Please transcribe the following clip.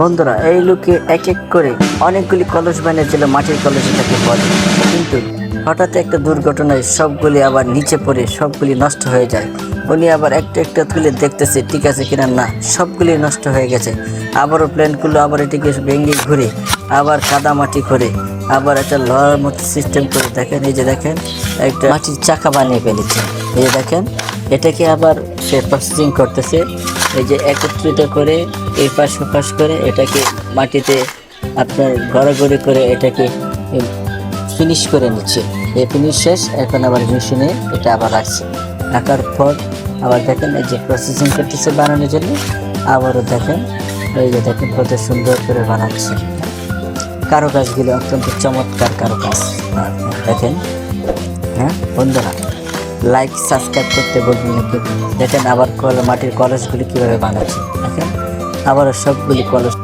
বন্ধুরা, এই লোকে এক এক করে অনেকগুলি কলস বানিয়েছিল মাটির কলস এটাকে বলে। কিন্তু হঠাৎ একটা দুর্ঘটনায় সবগুলি আবার নিচে পড়ে, সবগুলি নষ্ট হয়ে যায়। উনি আবার একটা একটা তুলে দেখতেছে, ঠিক আছে কিনা না, সবগুলি নষ্ট হয়ে গেছে। আবারও প্ল্যানগুলো আবার এটিকে ভেঙে ঘুরে, আবার কাদা মাটি করে, আবার একটা লড়ার মতো সিস্টেম করে দেখেন, এই যে দেখেন, একটা মাটির চাকা বানিয়ে ফেলেছে। এই দেখেন, এটাকে আবার সে প্রসেসিং করতেছে। এই যে একত্রিত করে এই পাশ ওপাশ করে এটাকে মাটিতে আপনার গড়াগড়ি করে এটাকে ফিনিশ করে নিচ্ছে। এই ফিনিশ শেষ, এখন আবার মেশিনে এটা আবার রাখছে। রাখার পর আবার দেখেন এই যে প্রসেসিং করতেছে বানানোর জন্য। আবারও দেখেন, এই যে দেখেন কত সুন্দর করে বানাচ্ছে। কারও কাজগুলো অত্যন্ত চমৎকার কারও কাজ দেখেন হ্যাঁ বন্ধুরা। লাইক সাবস্ক্রাইব করতে বলবেন কিন্তু দেখেন আবার মাটির কলসগুলি কীভাবে বানাচ্ছে। দেখেন আবার সবগুলি কলস